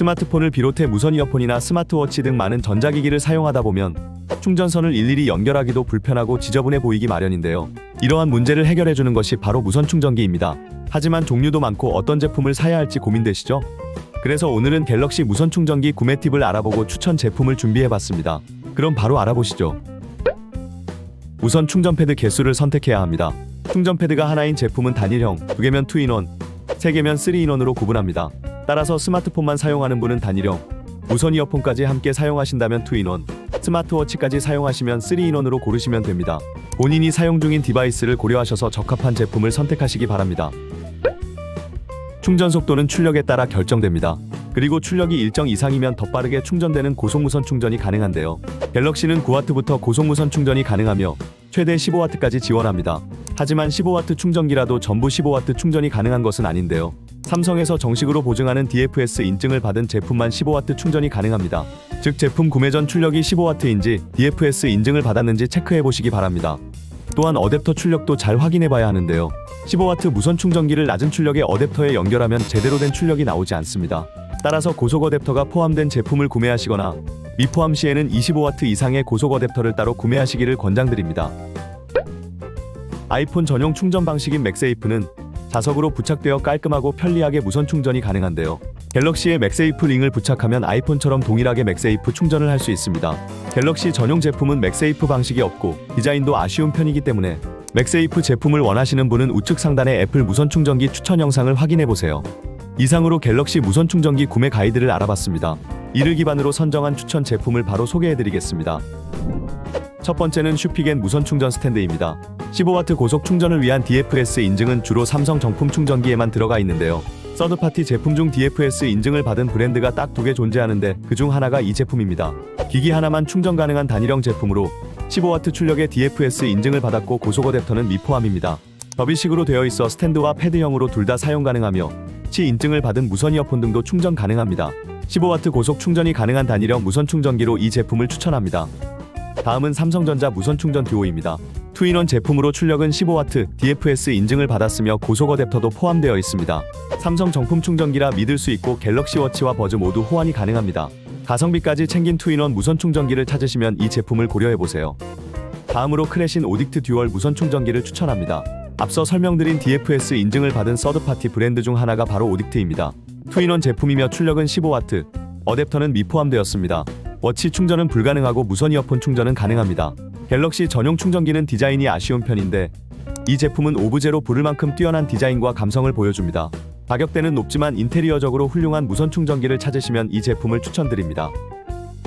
스마트폰을 비롯해 무선 이어폰이나 스마트워치 등 많은 전자기기를 사용하다 보면 충전선을 일일이 연결하기도 불편하고 지저분해 보이기 마련인데요. 이러한 문제를 해결해 주는 것이 바로 무선 충전기입니다. 하지만 종류도 많고 어떤 제품을 사야 할지 고민되시죠? 그래서 오늘은 갤럭시 무선 충전기 구매 팁을 알아보고 추천 제품을 준비해 봤습니다. 그럼 바로 알아보시죠. 우선 충전 패드 개수를 선택해야 합니다. 충전 패드가 하나인 제품은 단일형, 두 개면 2인원, 세 개면 3인원으로 구분합니다. 따라서 스마트폰만 사용하는 분은 단일형, 무선 이어폰까지 함께 사용하신다면 2인원, 스마트워치까지 사용하시면 3인원으로 고르시면 됩니다. 본인이 사용 중인 디바이스를 고려하셔서 적합한 제품을 선택하시기 바랍니다. 충전 속도는 출력에 따라 결정됩니다. 그리고 출력이 일정 이상이면 더 빠르게 충전되는 고속무선 충전이 가능한데요. 갤럭시는 9W부터 고속무선 충전이 가능하며 최대 15W까지 지원합니다. 하지만 15W 충전기라도 전부 15W 충전이 가능한 것은 아닌데요. 삼성에서 정식으로 보증하는 DFS 인증을 받은 제품만 15W 충전이 가능합니다. 즉 제품 구매 전 출력이 15W인지 DFS 인증을 받았는지 체크해 보시기 바랍니다. 또한 어댑터 출력도 잘 확인해 봐야 하는데요. 15W 무선 충전기를 낮은 출력의 어댑터에 연결하면 제대로 된 출력이 나오지 않습니다. 따라서 고속 어댑터가 포함된 제품을 구매하시거나 미포함 시에는 25W 이상의 고속 어댑터를 따로 구매하시기를 권장드립니다. 아이폰 전용 충전 방식인 맥세이프는 자석으로 부착되어 깔끔하고 편리하게 무선 충전이 가능한데요. 갤럭시의 맥세이프 링을 부착하면 아이폰처럼 동일하게 맥세이프 충전을 할 수 있습니다. 갤럭시 전용 제품은 맥세이프 방식이 없고 디자인도 아쉬운 편이기 때문에 맥세이프 제품을 원하시는 분은 우측 상단의 애플 무선 충전기 추천 영상을 확인해 보세요. 이상으로 갤럭시 무선 충전기 구매 가이드를 알아봤습니다. 이를 기반으로 선정한 추천 제품을 바로 소개해 드리겠습니다. 첫 번째는 슈피겐 무선 충전 스탠드입니다. 15W 고속 충전을 위한 DFS 인증은 주로 삼성 정품 충전기에만 들어가 있는데요. 서드파티 제품 중 DFS 인증을 받은 브랜드가 딱 두 개 존재하는데 그중 하나가 이 제품입니다. 기기 하나만 충전 가능한 단일형 제품으로 15W 출력의 DFS 인증을 받았고 고속 어댑터는 미포함입니다. 접이식으로 되어 있어 스탠드와 패드형으로 둘 다 사용 가능하며 치 인증을 받은 무선 이어폰 등도 충전 가능합니다. 15W 고속 충전이 가능한 단일형 무선 충전기로 이 제품을 추천합니다. 다음은 삼성전자 무선 충전 듀오입니다. 투인원 제품으로 출력은 15W DFS 인증을 받았으며 고속 어댑터도 포함되어 있습니다. 삼성 정품 충전기라 믿을 수 있고 갤럭시 워치와 버즈 모두 호환이 가능합니다. 가성비까지 챙긴 투인원 무선 충전기를 찾으시면 이 제품을 고려해 보세요. 다음으로 크래신 오딕트 듀얼 무선 충전기를 추천합니다. 앞서 설명드린 DFS 인증을 받은 서드파티 브랜드 중 하나가 바로 오딕트입니다. 투인원 제품이며 출력은 15W, 어댑터는 미포함되었습니다. 워치 충전은 불가능하고 무선 이어폰 충전은 가능합니다. 갤럭시 전용 충전기는 디자인이 아쉬운 편인데 이 제품은 오브제로 부를 만큼 뛰어난 디자인과 감성을 보여줍니다. 가격대는 높지만 인테리어적으로 훌륭한 무선 충전기를 찾으시면 이 제품을 추천드립니다.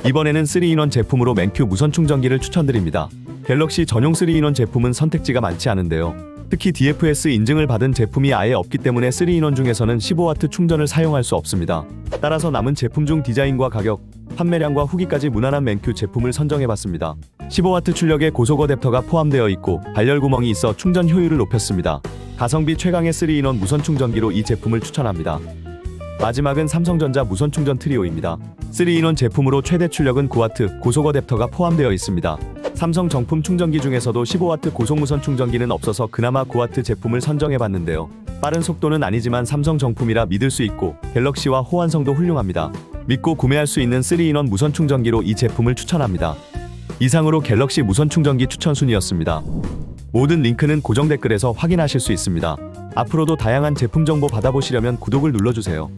이번에는 3인원 제품으로 맨큐 무선 충전기를 추천드립니다. 갤럭시 전용 3인원 제품은 선택지가 많지 않은데요. 특히 DFS 인증을 받은 제품이 아예 없기 때문에 3인원 중에서는 15W 충전을 사용할 수 없습니다. 따라서 남은 제품 중 디자인과 가격, 판매량과 후기까지 무난한 맨큐 제품을 선정해봤습니다. 15W 출력의 고속 어 댑터가 포함되어 있고 발열 구멍이 있어 충전 효율을 높였습니다. 가성비 최강의 3인원 무선 충전기로 이 제품을 추천합니다. 마지막은 삼성전자 무선 충전 트리오입니다. 3인원 제품으로 최대 출력은 9W 고속 어댑터가 포함되어 있습니다. 삼성 정품 충전기 중에서도 15W 고속 무선 충전기는 없어서 그나마 9W 제품을 선정해 봤는데요. 빠른 속도는 아니지만 삼성 정품이라 믿을 수 있고 갤럭시와 호환성도 훌륭합니다. 믿고 구매할 수 있는 3인원 무선 충전기로 이 제품을 추천합니다. 이상으로 갤럭시 무선 충전기 추천 순이었습니다. 모든 링크는 고정 댓글에서 확인하실 수 있습니다. 앞으로도 다양한 제품 정보 받아보시려면 구독을 눌러주세요.